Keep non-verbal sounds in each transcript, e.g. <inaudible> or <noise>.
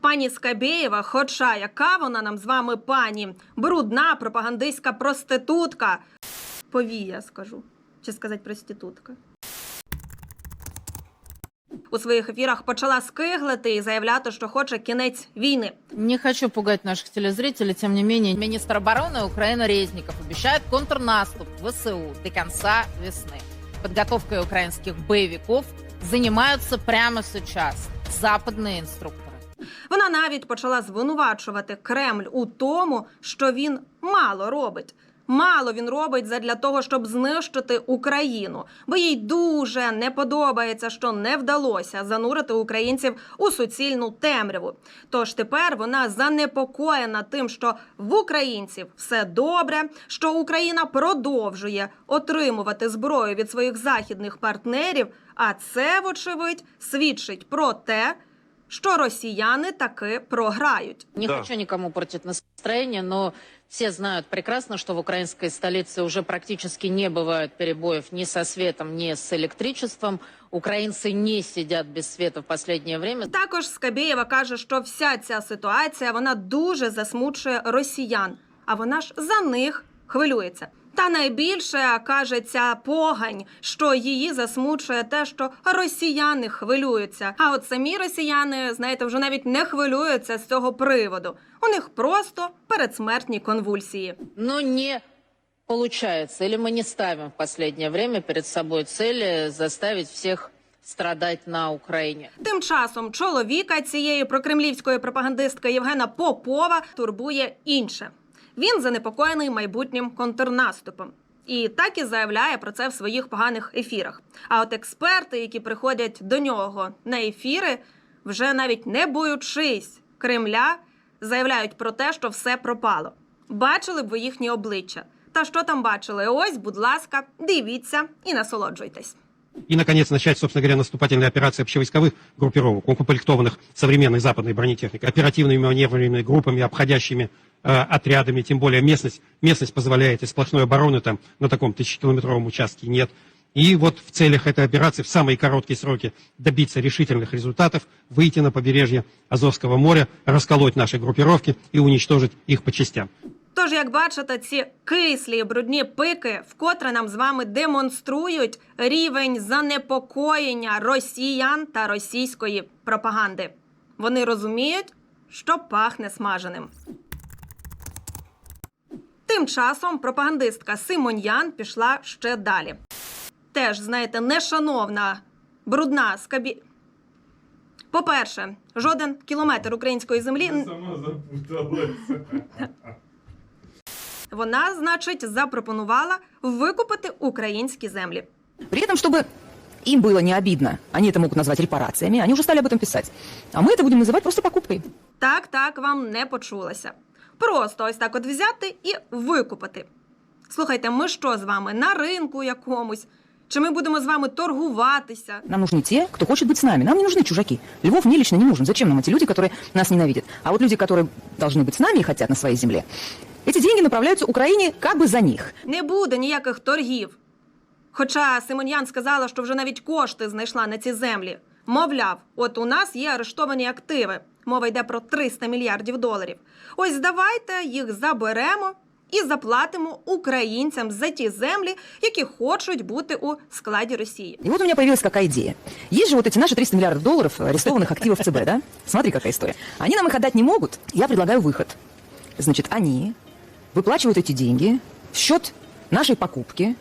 Пані Скабєєва, хоча яка вона нам з вами пані, брудна пропагандистська проститутка. Повія, скажу. Чи сказати проститутка. У своїх ефірах почала скиглити і заявляти, що хоче кінець війни. Не хочу пугать наших телезрителей, тем не менее, министр обороны Украины Резников обещает контрнаступ ВСУ до конца весны. Подготовкой украинских боевиков занимаются прямо сейчас западные инструкторы. Вона навіть почала звинувачувати Кремль у тому, що він мало робить. Мало він робить задля того, щоб знищити Україну, бо їй дуже не подобається, що не вдалося занурити українців у суцільну темряву. Тож тепер вона занепокоєна тим, що в українців все добре, що Україна продовжує отримувати зброю від своїх західних партнерів. А це, вочевидь, свідчить про те, що росіяни таки програють. Не Да. хочу никому портить настроение, но все знают прекрасно, что в украинской столице уже практически не бывает перебоев ни со светом, ни с электричеством. Украинцы не сидят без света в последнее время. Також Скабєєва каже, що вся ця ситуація вона дуже засмучує росіян, а вона ж за них хвилюється. Та найбільше каже ця погань, що її засмучує те, що росіяни хвилюються. А от самі росіяни, знаєте, вже навіть не хвилюються з цього приводу. У них просто передсмертні конвульсії. Но не получается, или мы не ставим в последнее время перед собой цели заставить всех страдать на Украине. Тим часом чоловіка цієї прокремлівської пропагандистки Євгена Попова турбує інше. Він занепокоєний майбутнім контрнаступом. І так і заявляє про це в своїх поганих ефірах. А от експерти, які приходять до нього на ефіри, вже навіть не боючись Кремля, заявляють про те, що все пропало. Бачили б ви їхні обличчя. Та що там бачили? Ось, будь ласка, дивіться і насолоджуйтесь. И, наконец, начать, собственно говоря, наступательные операции общевойсковых группировок, укомплектованных современной западной бронетехникой, оперативными маневренными группами, обходящими э, отрядами, тем более местность, местность позволяет, и сплошной обороны там на таком тысячекилометровом участке нет. И вот в целях этой операции в самые короткие сроки добиться решительных результатов, выйти на побережье Азовского моря, расколоть наши группировки и уничтожить их по частям. Тож, як бачите, ці кислі брудні пики вкотре нам з вами демонструють рівень занепокоєння росіян та російської пропаганди. Вони розуміють, що пахне смаженим. Тим часом пропагандистка Симоньян пішла ще далі. Теж, знаєте, нешановна, брудна скабі. По-перше, жоден кілометр української землі Сама запуталась. <laughs> Вона, значить, запропонувала викупити українські землі. При этом, чтобы им было не обидно, они это могут назвать репарациями, они уже стали об этом писать. А мы это будем называть просто покупкой. Так, так вам не почулося. Просто ось так от взяти і викупити. Слухайте, ми що з вами на ринку якомусь? Чи ми будемо з вами торгуватися? Нам нужны те, кто хочет быть с нами. Нам не нужны чужаки. Львов мне лично не нужен. Зачем нам эти люди, которые нас ненавидят? А вот люди, которые должны быть с нами и хотят на своей земле, эти деньги направляются Украине как бы за них. Не буде ніяких торгів. Хоча Симоньян сказала, що вже навіть кошти знайшла на ці землі. Мовляв, от у нас є арештовані активи. Мова йде про 300 мільярдів доларів. Ось давайте їх заберемо і заплатимо українцям за ті землі, які хочуть бути у складі Росії. И вот у меня появилась какая идея. Есть же вот эти наши 300 миллиардов долларов арестованных активов ЦБ, да? Смотри, какая история. Они нам их отдать не могут. Я предлагаю выход. Значит, они выплачивают эти деньги в счет нашей покупки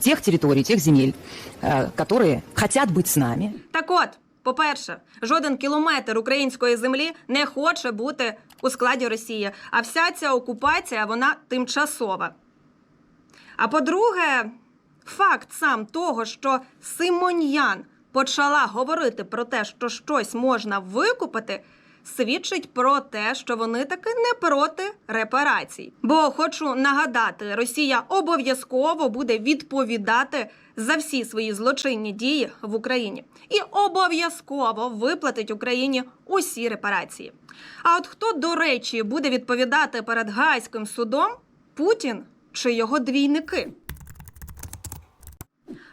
тех территорий, тех земель, э, которые хотят быть с нами. Так от, по-перше, жоден кілометр української землі не хоче бути у складі Росії, а вся ця окупація вона тимчасова. А по-друге, факт сам того, що Симоньян почала говорити про те, що щось можна викупити, свідчить про те, що вони таки не проти репарацій. Бо хочу нагадати, Росія обов'язково буде відповідати за всі свої злочинні дії в Україні і обов'язково виплатить Україні усі репарації. А от хто, до речі, буде відповідати перед Гаазьким судом Путін чи його двійники?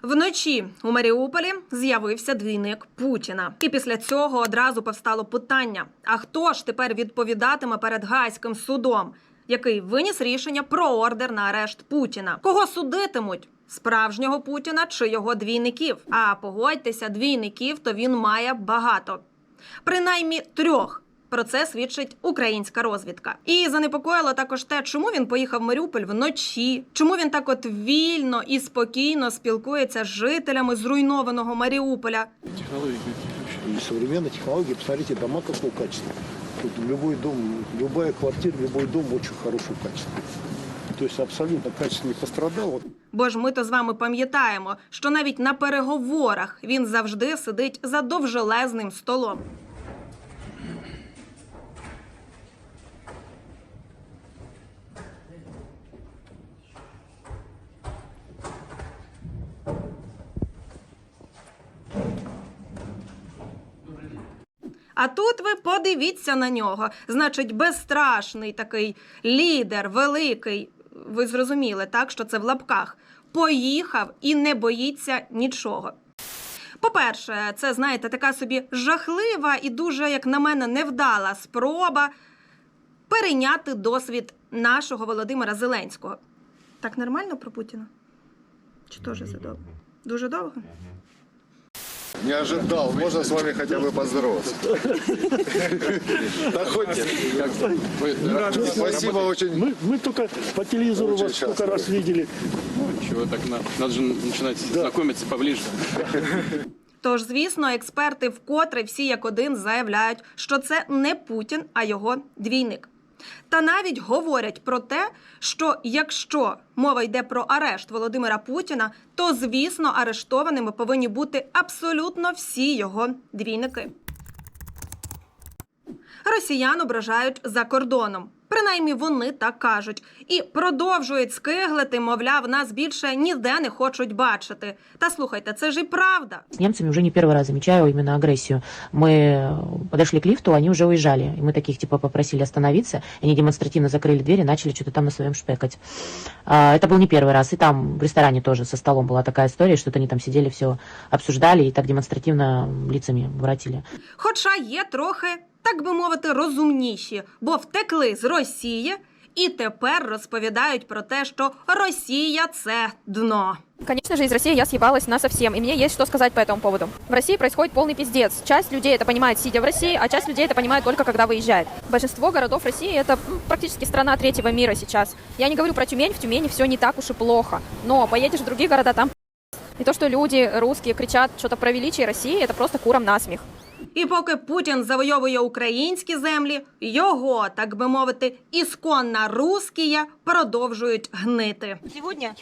Вночі у Маріуполі з'явився двійник Путіна. І після цього одразу повстало питання: а хто ж тепер відповідатиме перед Гаазьким судом, який виніс рішення про ордер на арешт Путіна? Кого судитимуть? Справжнього Путіна чи його двійників? А погодьтеся, двійників то він має багато, принаймні трьох. Про це свідчить українська розвідка. І занепокоїло також те, чому він поїхав в Маріуполь вночі, чому він так от вільно і спокійно спілкується з жителями зруйнованого Маріуполя. И современные технологии, посмотрите, дома какого качества. Тут любой дом, любая квартира, любой дом очень хорошего качества. То есть абсолютно качество не пострадало. Бо ж ми то з вами пам'ятаємо, що навіть на переговорах він завжди сидить за довжелезним столом. А тут ви подивіться на нього. Значить, безстрашний такий лідер, великий. Ви зрозуміли, так, що це в лапках. Поїхав і не боїться нічого. По-перше, це, знаєте, така собі жахлива і дуже, як на мене, невдала спроба перейняти досвід нашого Володимира Зеленського. Так нормально про Путіна? Чи теж задовго? Дуже довго? Не ожидал. Можно с вами хотя бы поздороваться? Да хоть как-то. Спасибо очень. Мы, мы только по телевизору Очень вас сколько часто раз видели. Чего так на- надо же начинать знакомиться поближе. Тож, звісно, експерти вкотре всі як один заявляють, що це не Путін, а його двійник. Та навіть говорять про те, що якщо мова йде про арешт Володимира Путіна, то звісно арештованими повинні бути абсолютно всі його двійники. Росіян ображають за кордоном. Принаймні вони так кажуть, і продовжують скиглити, мовляв, нас більше ніде не хочуть бачити. Та слухайте, це ж і правда. С немцами уже не первый раз замечаю именно агрессию. Мы подошли к лифту, они уже уезжали. И мы таких типа попросили остановиться. И они демонстративно закрыли дверь и начали что-то там на своем шпекать. А, Это был не первый раз. И там в ресторане тоже со столом была такая история, что-то они там сидели, все обсуждали и так демонстративно лицами воротили. Хоча є трохи, так би мовити, розумніші, бо втекли з Росії і тепер розповідають про те, що Росія це дно. Конечно же, из России я съебалась на совсем, и мне есть что сказать по этому поводу. В России происходит полный пиздец. Часть людей это понимает, сидя в России, а часть людей это понимает только когда выезжает. Большинство городов России это м, практически страна третьего мира сейчас. Я не говорю про Тюмень, в Тюмени все не так уж и плохо. Но поедешь в другие города, там и то, что люди русские кричат что-то про величие России, это просто куром насмех. І поки Путін завойовує українські землі, його, так би мовити, ісконна рускія продовжують гнити. Сегодня,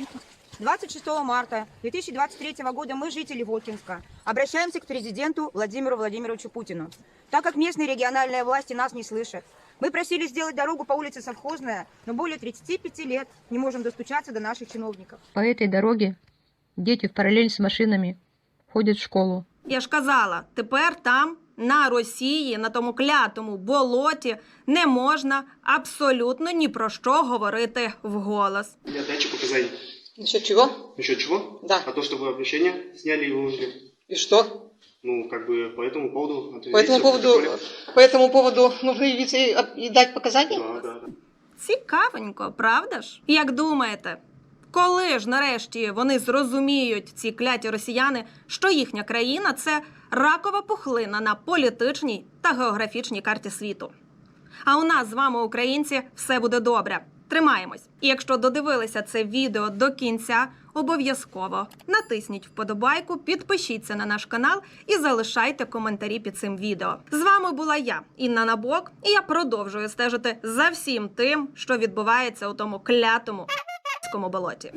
26 марта 2023 года, мы, жители Воткинска, обращаемся к президенту Владимиру Владимировичу Путину. Так как местные региональные власти нас не слышат, мы просили сделать дорогу по улице Совхозная, но более 35 лет не можем достучаться до наших чиновников. По этой дороге дети в параллель с машинами ходят в школу. Я ж казала, тепер там, на Росії, на тому клятому болоті, не можна абсолютно ні про що говорити вголос. Я дачу показаний. Насчет чего? Еще чего? Да. А то, что вы обращение сняли и выложили. И что? Ну, как бы по этому поводу... ответить По этому в поводу, протоколе. по этому поводу нужно явиться и, и дать показания? Да, да, да. Цікавенько, правда ж? Як думаєте, коли ж нарешті вони зрозуміють, ці кляті росіяни, що їхня країна це ракова пухлина на політичній та географічній карті світу? А у нас з вами, українці, все буде добре. Тримаємось. І якщо додивилися це відео до кінця, обов'язково натисніть вподобайку, підпишіться на наш канал і залишайте коментарі під цим відео. З вами була я, Інна Набок, і я продовжую стежити за всім тим, що відбувається у тому клятому болоті.